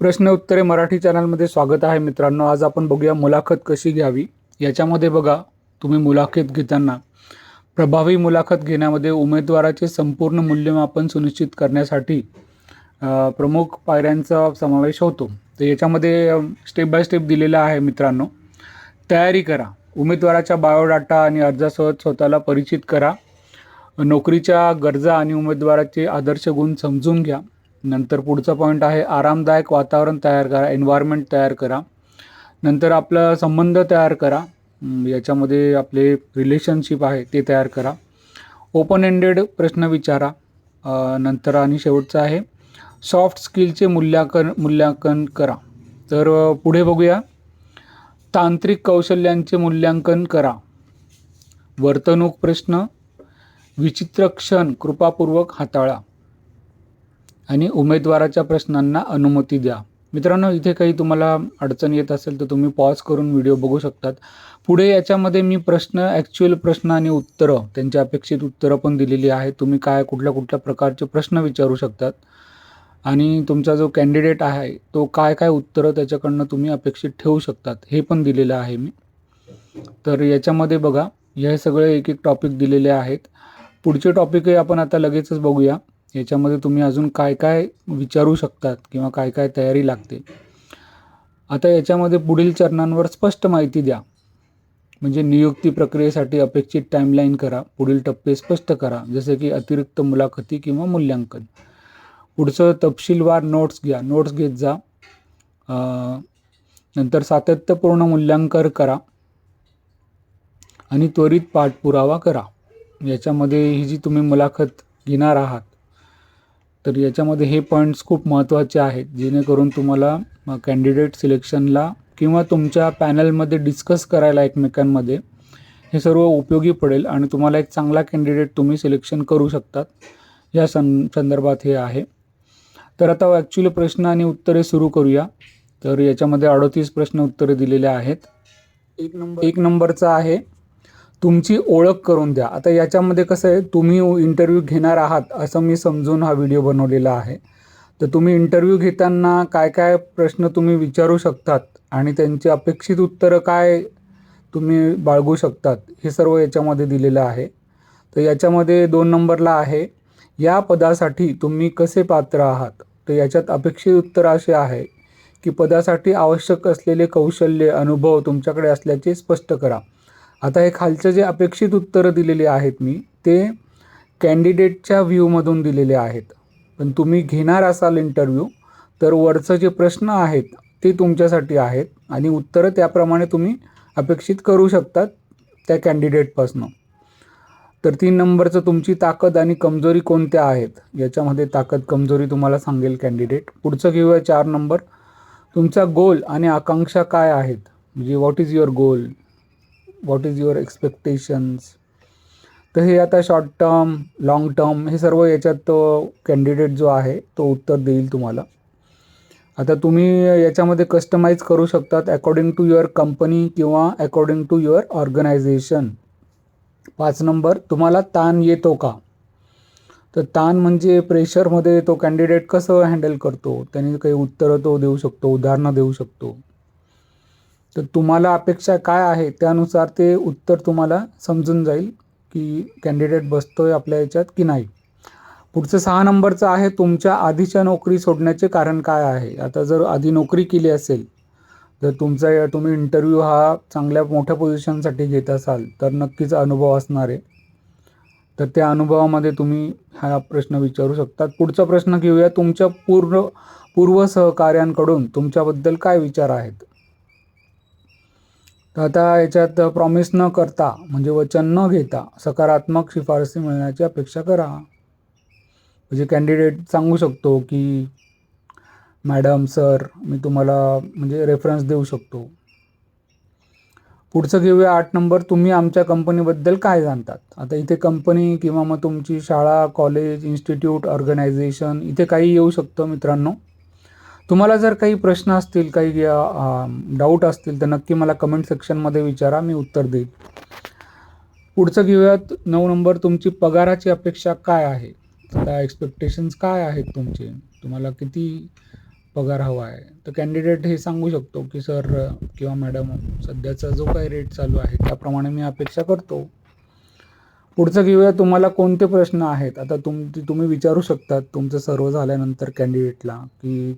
प्रश्न उत्तरे मराठी चॅनलमध्ये स्वागत आहे मित्रांनो. आज आपण बघूया मुलाखत कशी घ्यावी? याच्यामध्ये बघा तुम्ही मुलाखत घेताना प्रभावी मुलाखत घेण्यामध्ये उमेदवाराचे संपूर्ण मूल्यमापन सुनिश्चित करण्यासाठी प्रमुख पायऱ्यांचा समावेश होतो. तर याच्यामध्ये स्टेप बाय स्टेप दिलेला आहे मित्रांनो. तयारी करा. उमेदवाराच्या बायोडाटा आणि अर्जासोबत स्वतःला परिचित करा. नोकरीच्या गरजा आणि उमेदवाराचे आदर्श गुण समजून घ्या. नंतर पुढचा पॉईंट आहे आरामदायक वातावरण तयार करा एन्व्हायरमेंट तयार करा. नंतर आपला संबंध तयार करा. याच्यामध्ये आपले रिलेशनशिप आहे ते तयार करा. ओपन एंडेड प्रश्न विचारा. नंतर आणि शेवटचं आहे सॉफ्ट स्किलचे मूल्यांकन मूल्यांकन करा. तर पुढे बघूया. तांत्रिक कौशल्यांचे मूल्यांकन करा. वर्तणूक प्रश्न विचित्र क्षण कृपापूर्वक हाताळा. आणि उमेदवाराच्या प्रश्नांना अनुमती द्या. मित्रांनो इथे काही तुम्हाला अडचण येत असेल तर तुम्ही पॉज करून व्हिडिओ बघू शकतात. पुढे याच्यामध्ये मी प्रश्न ॲक्च्युअल प्रश्न आणि उत्तरं त्यांची अपेक्षित उत्तरं पण दिलेली आहेत. तुम्ही काय कुठल्या कुठल्या प्रकारचे प्रश्न विचारू शकतात? आणि तुमचा जो कॅन्डिडेट आहे तो काय काय उत्तरं त्याच्याकडनं तुम्ही अपेक्षित ठेवू शकतात हे पण दिलेलं आहे मी. तर याच्यामध्ये बघा हे सगळे एक एक टॉपिक दिलेले आहेत. पुढचे टॉपिकही आपण आता लगेचच बघूया. याच्यामध्ये तुम्ही अजून काय काय विचारू शकतात किंवा काय काय तयारी लागते? आता याच्यामध्ये पुढील चरणांवर स्पष्ट माहिती द्या. म्हणजे नियुक्ती प्रक्रियेसाठी अपेक्षित टाईमलाईन करा. पुढील टप्पे स्पष्ट करा. जसे की अतिरिक्त मुलाखती किंवा मूल्यांकन. पुढचं तपशीलवार नोट्स घ्या. नोट्स घेत जा. नंतर सातत्यपूर्ण मूल्यांकन करा. आणि त्वरित पाठपुरावा करा. याच्यामध्ये ही जी तुम्ही मुलाखत घेणार आहात तर याच्यामध्ये हे पॉईंट्स खूप महत्त्वाचे आहेत जेणेकरून तुम्हाला कॅन्डिडेट सिलेक्शनला किंवा तुमच्या पॅनलमध्ये डिस्कस करायला एकमेकांमध्ये हे सर्व उपयोगी पडेल आणि तुम्हाला एक चांगला कॅन्डिडेट तुम्ही सिलेक्शन करू शकतात. या सं संदर्भात हे आहे. तर आता ॲक्च्युली प्रश्न आणि उत्तरे सुरू करूया. तर याच्यामध्ये अडोतीस प्रश्न उत्तरे दिलेले आहेत. एक नंबर. एक नंबरचा आहे तुमची ओळख करून द्या. आता याच्यामध्ये कसं आहे तुम्ही इंटरव्ह्यू घेणार आहात असं मी समजून हा व्हिडिओ बनवलेला आहे. तर तुम्ही इंटरव्ह्यू घेताना काय काय प्रश्न तुम्ही विचारू शकतात आणि त्यांची अपेक्षित उत्तरं काय तुम्ही बाळगू शकतात हे सर्व याच्यामध्ये दिलेलं आहे. तर याच्यामध्ये दोन नंबरला आहे या पदासाठी तुम्ही कसे पात्र आहात? तर याच्यात अपेक्षित उत्तर असे आहे की पदासाठी आवश्यक असलेले कौशल्य अनुभव तुमच्याकडे असल्याचे स्पष्ट करा. आता हे खालचं जे अपेक्षित उत्तरं दिलेली आहेत मी ते कॅन्डिडेटच्या व्ह्यूमधून दिलेले आहेत. पण तुम्ही घेणार असाल इंटरव्ह्यू तर वरचं जे प्रश्न आहेत ते तुमच्यासाठी आहेत आणि उत्तरं त्याप्रमाणे तुम्ही अपेक्षित करू शकतात त्या कॅन्डिडेटपासनं. तर तीन नंबरचं तुमची ताकद आणि कमजोरी कोणत्या आहेत? याच्यामध्ये ताकद कमजोरी तुम्हाला सांगेल कॅन्डिडेट. पुढचं घेऊया चार नंबर. तुमचा गोल आणि आकांक्षा काय आहेत? म्हणजे what is your goal what is your expectations तर हे आता शॉर्ट टर्म लाँग टर्म हे सर्व याच्यात तो कॅन्डिडेट जो आहे तो उत्तर देईल तुम्हाला. आता तुम्ही याच्यामध्ये कस्टमाइज करू शकतात अकॉर्डिंग टू युअर कंपनी किंवा अकॉर्डिंग टू युअर ऑर्गनायझेशन पाच नंबर तुम्हाला ताण येतो का? तर ताण म्हणजे प्रेशरमध्ये तो कॅन्डिडेट कसं हँडल करतो? त्याने काही उत्तरं तो देऊ शकतो उदाहरणं देऊ शकतो. तर तुम्हाला अपेक्षा काय आहे? त्यानुसार ते उत्तर तुम्हाला समजून जाईल की कॅन्डिडेट बसतोय आपल्या याच्यात की नाही. पुढचं सहा नंबरचं आहे तुमच्या आधीच्या नोकरी सोडण्याचे कारण काय आहे? आता जर आधी नोकरी केली असेल जर तुमचा तुम्ही इंटरव्ह्यू हा चांगल्या मोठ्या पोझिशनसाठी घेत असाल तर नक्कीच अनुभव असणार आहे. तर त्या अनुभवामध्ये तुम्ही हा प्रश्न विचारू शकतात. पुढचा प्रश्न घेऊया. तुमच्या पूर्ण पूर्व सहकार्यांकडून तुमच्याबद्दल काय विचार आहेत? तर आता याच्यात प्रॉमिस न करता म्हणजे वचन न घेता सकारात्मक शिफारसी मिळण्याची अपेक्षा करा. म्हणजे कॅन्डिडेट सांगू शकतो की मॅडम सर मी तुम्हाला म्हणजे रेफरन्स देऊ शकतो. पुढचं घेऊया आठ नंबर तुम्ही आमच्या कंपनीबद्दल काय जाणतात? आता इथे कंपनी किंवा मग तुमची शाळा कॉलेज इन्स्टिट्यूट ऑर्गनायझेशन इथे काही येऊ शकतं मित्रांनो. तुम्हाला जर काही प्रश्न असतील काही डाऊट असतील तर नक्की मला कमेंट सेक्शनमध्ये विचारा मी उत्तर देईल. पुढचं घेऊयात. नऊ नंबर तुमची पगाराची अपेक्षा काय आहे? त्या एक्सपेक्टेशन्स काय आहेत तुमचे? तुम्हाला किती पगार हवा आहे? तर कॅन्डिडेट हे सांगू शकतो की सर किंवा मॅडम सध्याचा जो काही रेट चालू आहे त्याप्रमाणे मी अपेक्षा करतो. पुढचं घेऊया. तुम्हाला कोणते प्रश्न आहेत? आता तुम तुम्ही विचारू शकतात. तुमचं सर्व झाल्यानंतर कॅन्डिडेटला की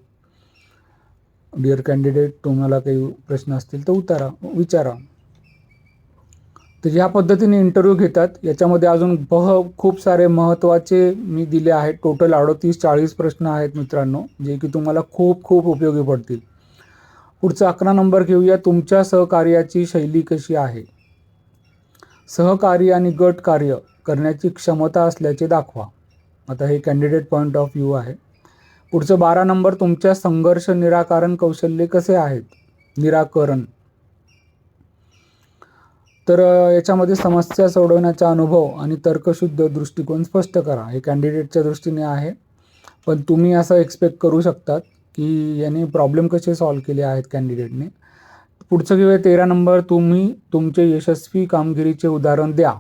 डिअर कॅन्डिडेट तुम्हाला काही प्रश्न असतील तर उतारा विचारा. तर ह्या पद्धतीने इंटरव्ह्यू घेतात. याच्यामध्ये अजून बह खूप सारे महत्त्वाचे मी दिले आहेत. टोटल अडतीस चाळीस प्रश्न आहेत मित्रांनो जे की तुम्हाला खूप खूप उपयोगी पडतील. पुढचा अकरा नंबर घेऊया. तुमच्या सहकार्याची शैली कशी आहे? सहकार्य आणि गट कार्य करण्याची क्षमता असल्याचे दाखवा. आता हे कॅन्डिडेट पॉईंट ऑफ व्ह्यू आहे. पुढचं बारा नंबर तुमच्या संघर्ष निराकरण कौशल्य कसे आहेत? निराकरण. तर याच्यामध्ये समस्या सोडवण्याचा अनुभव आणि तर्कशुद्ध दृष्टिकोन स्पष्ट करा. हे कॅन्डिडेटच्या दृष्टीने आहे. पण तुम्ही असं एक्सपेक्ट करू शकतात की याने प्रॉब्लेम कसे सॉल्व केले आहेत कॅन्डिडेटने पुढचं किंवा तेरा नंबर तुम्ही तुमचे यशस्वी कामगिरीचे उदाहरण द्या.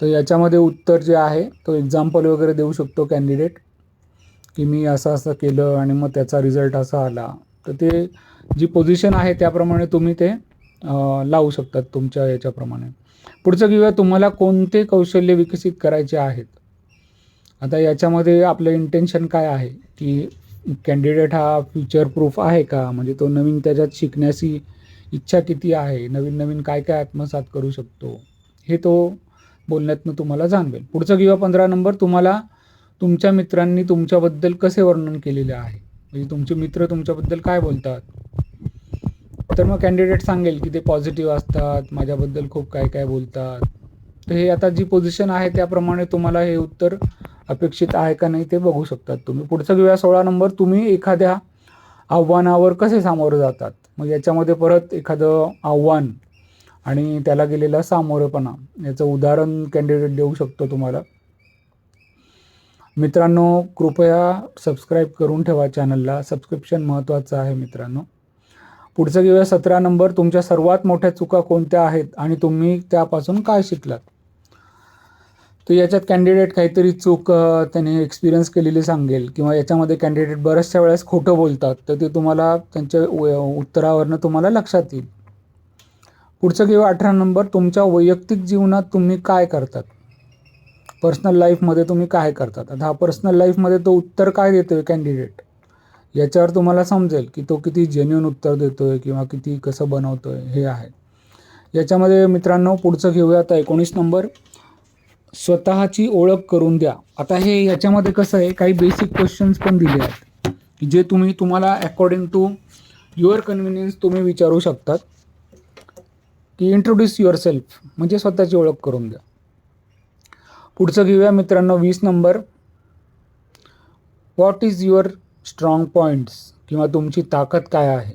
तर याच्यामध्ये उत्तर जे आहे तो एक्झाम्पल वगैरे देऊ शकतो कॅन्डिडेट की मी असं असं केलं आणि मग त्याचा रिझल्ट असा आला. तर ते जी पोझिशन आहे त्याप्रमाणे तुम्ही ते लावू शकतात तुमच्या याच्याप्रमाणे. पुढचं घेऊया तुम्हाला कोणते कौशल्य विकसित करायचे आहेत? आता याच्यामध्ये आपलं इंटेन्शन काय आहे? की कॅन्डिडेट हा फ्युचर प्रूफ आहे का? म्हणजे तो नवीन त्याच्यात शिकण्याची इच्छा किती आहे? नवीन नवीन काय काय आत्मसात करू शकतो? हे तो बोलण्यातनं तुम्हाला जाणवेल. पुढचं किंवा पंधरा नंबर तुम्हाला तुमच्या मित्रांनी तुमच्याबद्दल कसे वर्णन केलेले आहे? म्हणजे तुमचे मित्र तुमच्याबद्दल काय बोलतात? तर मग कॅन्डिडेट सांगेल की ते पॉझिटिव्ह असतात माझ्याबद्दल खूप काय काय बोलतात. तर हे आता जी पोझिशन आहे त्याप्रमाणे तुम्हाला हे उत्तर अपेक्षित आहे का नाही ते बघू शकतात तुम्ही. पुढचं घेऊया सोळा नंबर तुम्ही एखाद्या आव्हानावर कसे सामोरं जातात? मग याच्यामध्ये परत एखादं आव्हान आणि त्याला गेलेला सामोरेपणा याचं उदाहरण कॅन्डिडेट देऊ शकतो तुम्हाला. मित्रांनो कृपया सबस्क्राईब करून ठेवा चॅनलला सबस्क्रिप्शन महत्त्वाचं आहे मित्रांनो. पुढचं घेऊया सतरा नंबर तुमच्या सर्वात मोठ्या चुका कोणत्या आहेत आणि तुम्ही त्यापासून काय शिकलात? तर याच्यात कॅन्डिडेट काहीतरी चूक त्याने एक्सपिरियन्स केलेली सांगेल किंवा याच्यामध्ये कॅन्डिडेट बऱ्याचशा वेळेस खोटं बोलतात तर ते तुम्हाला त्यांच्या उत्तरावरनं तुम्हाला लक्षात येईल. पुढचं घेऊ अठरा नंबर तुमच्या वैयक्तिक जीवनात तुम्ही काय करतात? पर्सनल लाईफमध्ये तुम्ही काय करतात? आता हा पर्सनल लाईफमध्ये तो उत्तर काय देतो आहे कॅन्डिडेट याच्यावर तुम्हाला समजेल की तो किती जेन्युन उत्तर देतो आहे किंवा किती कसं बनवतो आहे हे आहे. याच्यामध्ये मित्रांनो पुढचं घेऊया आता एकोणीस नंबर. स्वतःची ओळख करून द्या. आता हे याच्यामध्ये कसं आहे काही बेसिक क्वेश्चन्स पण दिले आहेत की जे तुम्ही तुम्हाला अकॉर्डिंग टू युअर कन्व्हिनियन्स तुम्ही विचारू शकतात. की इंट्रोड्यूस युअर सेल्फ म्हणजे स्वतःची ओळख करून द्या. पुढचं घेऊया मित्रांनो वीस number. What is your strong points किंवा तुमची ताकद काय आहे?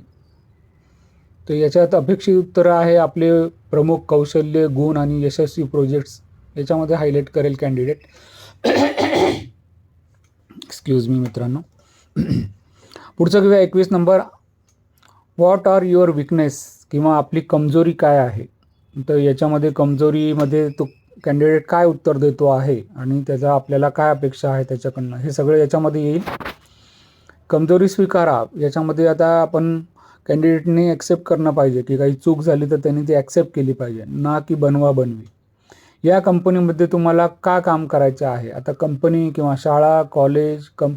तर याच्यात अपेक्षित उत्तरं आहे आपले प्रमुख कौशल्य गुण आणि यशस्वी प्रोजेक्ट्स याच्यामध्ये हायलाईट करेल कॅन्डिडेट एक्सक्यूज मी मित्रांनो. पुढचं घेऊया एकवीस number. What are your weakness किंवा आपली कमजोरी काय आहे? तर याच्यामध्ये कमजोरीमध्ये तो कॅन्डिडेट काय उत्तर देतो आहे आणि त्याचा आपल्याला काय अपेक्षा आहे त्याच्याकडनं? हे सगळं याच्यामध्ये येईल. कमजोरी स्वीकारा. याच्यामध्ये आता आपण कॅन्डिडेटने ॲक्सेप्ट करणं पाहिजे. की काही चूक झाली तर त्यांनी ती ॲक्सेप्ट केली पाहिजे. ना की बनवा बनवी. या कंपनीमध्ये तुम्हाला का काम करायचं आहे? आता कंपनी किंवा शाळा कॉलेज कं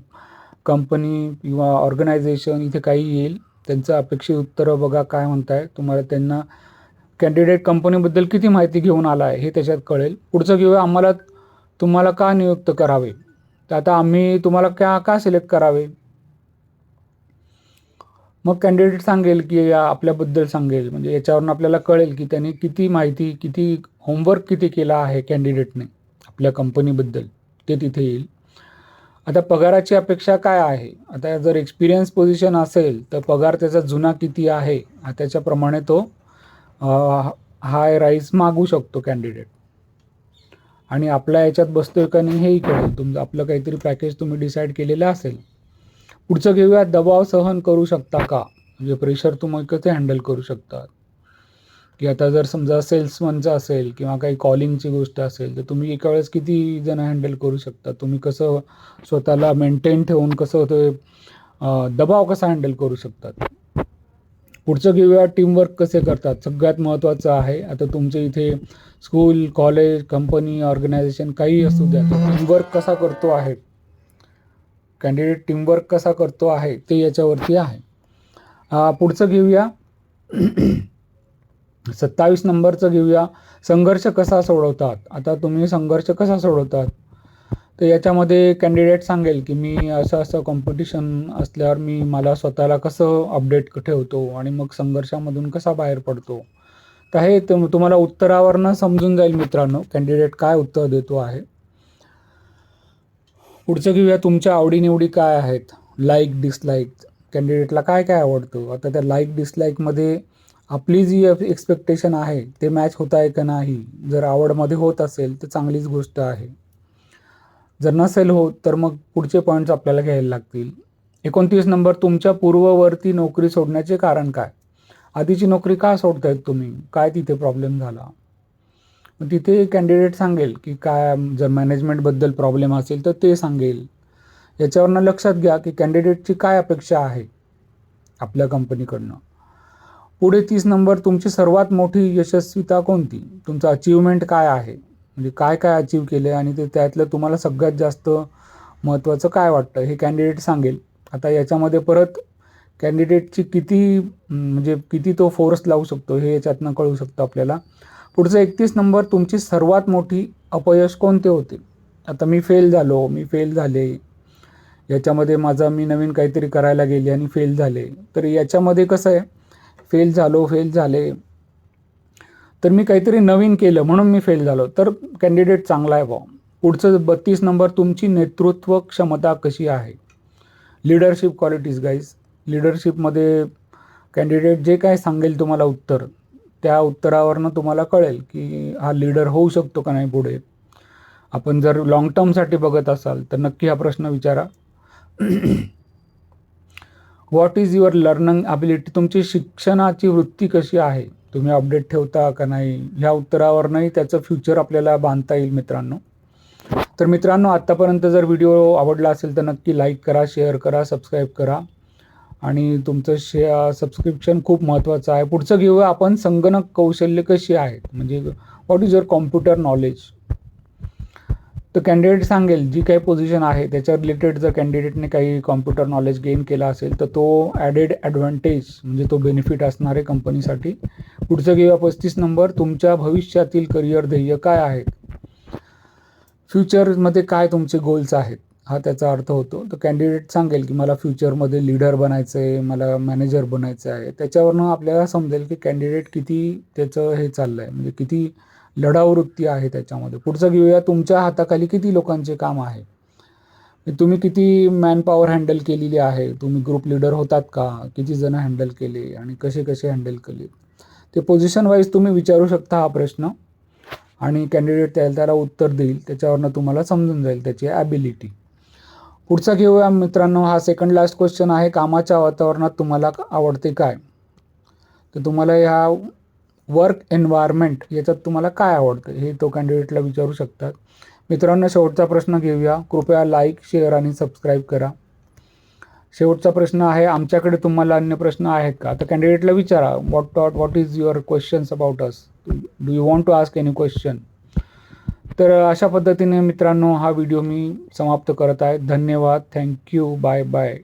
कंपनी किंवा ऑर्गनायझेशन इथे काही येईल. त्यांचं अपेक्षित उत्तरं बघा काय म्हणताय. तुम्हाला त्यांना कॅन्डिडेट कंपनीबद्दल किती माहिती घेऊन आला आहे हे त्याच्यात कळेल. पुढचं घेऊया आम्हाला तुम्हाला का नियुक्त करावे? तर आता आम्ही तुम्हाला क्या का सिलेक्ट करावे? मग कॅन्डिडेट सांगेल की या आपल्याबद्दल सांगेल. म्हणजे याच्यावरून आपल्याला कळेल की त्याने किती माहिती किती होमवर्क किती केला आहे कॅन्डिडेटने आपल्या कंपनीबद्दल ते तिथे येईल. आता पगाराची अपेक्षा काय आहे? आता जर एक्सपिरियन्स पोझिशन असेल तर पगार त्याचा जुना किती आहे? त्याच्याप्रमाणे तो हाय राईस मागू शकतो कॅन्डिडेट. आणि आपल्या याच्यात बसतोय का नाही हेही कळेल. तुमचं आपलं काहीतरी पॅकेज तुम्ही डिसाईड केलेलं असेल. पुढचं घेऊया दबाव सहन करू शकता का? म्हणजे प्रेशर तुम्ही कसे हँडल करू शकता. की आता जर समजा सेल्समनचं असेल किंवा काही कॉलिंगची गोष्ट असेल तर तुम्ही एका वेळेस किती जण हँडल करू शकता? तुम्ही कसं स्वतःला मेंटेन ठेवून कसं ते दबाव कसा हँडल करू शकतात? पुढचं घेऊया टीमवर्क कसे करतात? सगळ्यात महत्त्वाचं आहे आता तुमच्या इथे स्कूल कॉलेज कंपनी ऑर्गनायझेशन काही असू द्या टीमवर्क कसा करतो आहे? कॅन्डिडेट टीमवर्क कसा करतो आहे ते याच्यावरती आहे. पुढचं घेऊया. सत्तावीस नंबरचं घेऊया. संघर्ष कसा सोडवतात? आता तुम्ही संघर्ष कसा सोडवतात? तर याच्यामध्ये कॅन्डिडेट सांगेल की मी असं असं कॉम्पिटिशन असल्यावर मी मला स्वतःला कसं अपडेट ठेवतो आणि मग संघर्षामधून कसा बाहेर पडतो. तर हे तुम्हाला उत्तरावरनं समजून जाईल मित्रांनो कॅन्डिडेट काय उत्तर देतो आहे. पुढचं घेऊया तुमच्या आवडीनिवडी काय आहेत. लाईक डिसलाईक कॅन्डिडेटला काय काय आवडतं? आता त्या लाईक डिसलाईकमध्ये आपली जी एक्सपेक्टेशन आहे ते मॅच होत आहे का नाही? जर आवडमध्ये होत असेल तर चांगलीच गोष्ट आहे. जर नसेल हो तर मग पुढचे पॉईंट्स आपल्याला घ्यायला लागतील. एकोणतीस नंबर तुमच्या पूर्ववर्ती नोकरी सोडण्याचे कारण काय? आधीची नोकरी का सोडतायत तुम्ही? काय तिथे प्रॉब्लेम झाला? मग तिथे कॅन्डिडेट सांगेल की काय जर मॅनेजमेंटबद्दल प्रॉब्लेम असेल तर ते सांगेल. याच्यावरनं लक्षात घ्या की कॅन्डिडेटची काय अपेक्षा आहे आपल्या कंपनीकडनं पुढे तीस नंबर तुमची सर्वात मोठी यशस्वीता कोणती? तुमचं अचीवमेंट काय आहे? म्हणजे काय काय अचीव केलं आणि ते त्यातलं तुम्हाला सगळ्यात जास्त महत्त्वाचं काय वाटतं हे कॅन्डिडेट सांगेल. आता याच्यामध्ये परत कॅन्डिडेटची किती म्हणजे किती तो फोर्स लावू शकतो हे याच्यातनं कळू शकतं आपल्याला. पुढचं एकतीस नंबर तुमची सर्वात मोठी अपयश कोणते होते? आता मी फेल झालो मी फेल झाले. याच्यामध्ये माझा मी नवीन काहीतरी करायला गेले आणि फेल झाले. तर याच्यामध्ये कसं आहे? फेल झालो फेल झाले. तर मी काहीतरी नवीन केलं म्हणून मी फेल झालो. तर कॅन्डिडेट चांगला आहे भाऊ. पुढचं बत्तीस नंबर तुमची नेतृत्व क्षमता कशी आहे? लिडरशिप क्वालिटीज गाईज लिडरशिपमध्ये कॅन्डिडेट जे काय सांगेल तुम्हाला उत्तर त्या उत्तरावरनं तुम्हाला कळेल की हा लीडर होऊ शकतो का नाही पुढे. आपण जर लॉंग टर्मसाठी बघत असाल तर नक्की हा प्रश्न विचारा. What is your learning ability तुमची शिक्षणाची वृत्ती कशी आहे? तुम्ही अपडेट ठेवता का नाही? ह्या उत्तरावरनंही त्याचं फ्युचर आपल्याला बांधता येईल मित्रांनो. तर मित्रांनो आत्तापर्यंत जर व्हिडिओ आवडला असेल तर नक्की लाईक करा शेअर करा सबस्क्राईब करा. आणि तुमचं शे सबस्क्रिप्शन खूप महत्त्वाचं आहे. पुढचं घेऊया आपण संगणक कौशल्य कशी आहेत? म्हणजे what is your computer knowledge तर कॅन्डिडेट सांगेल जी काही पोझिशन आहे त्याच्या रिलेटेड जर कॅन्डिडेटने काही कॉम्प्युटर नॉलेज गेन केला असेल तर तो ॲडेड ॲडव्हान्टेज म्हणजे तो बेनिफिट असणार आहे कंपनीसाठी पुढचं घेऊया पस्तीस नंबर. तुमच्या भविष्यातील करिअर ध्येय काय आहेत फ्युचरमध्ये काय तुमचे गोल्स आहेत? हा त्याचा अर्थ होतो. तर कॅन्डिडेट सांगेल की मला फ्युचरमध्ये लीडर बनायचं आहे मला मॅनेजर बनायचं आहे. त्याच्यावरनं आपल्याला समजेल की कॅन्डिडेट किती त्याचं हे चाललं आहे म्हणजे किती लढाऊ वृत्ती आहे त्याच्यामध्ये. पुढचं घेऊया. तुमच्या हाताखाली किती लोकांचे काम आहे? म्हणजे तुम्ही किती मॅन पॉवर हँडल केलेली आहे? तुम्ही ग्रुप लीडर होतात का? किती जण हँडल केले? आणि कसे कसे हँडल केले? ते पोझिशन वाईज तुम्ही विचारू शकता हा प्रश्न. आणि कॅन्डिडेट त्याला त्याला उत्तर देईल. त्याच्यावरनं तुम्हाला समजून जाईल त्याची ॲबिलिटी पुढचा घेऊया मित्रांनो. हा सेकंड लास्ट क्वेश्चन आहे. कामाच्या वातावरणात तुम्हाला आवडते काय? तर तुम्हाला ह्या वर्क एन्व्हायरमेंट याच्यात तुम्हाला काय आवडतं? हे तो कॅन्डिडेटला विचारू शकतात. मित्रांनो शेवटचा प्रश्न घेऊया. कृपया लाईक शेअर आणि सबस्क्राईब करा. शेवटचा प्रश्न आहे आमच्याकडे तुम्हाला अन्य प्रश्न आहेत का? तर कॅन्डिडेटला विचारा what taught what is your questions about us do you want to ask any question तर अशा पद्धतीने मित्रांनो हा व्हिडिओ मी समाप्त करत आहे. धन्यवाद. Thank you bye bye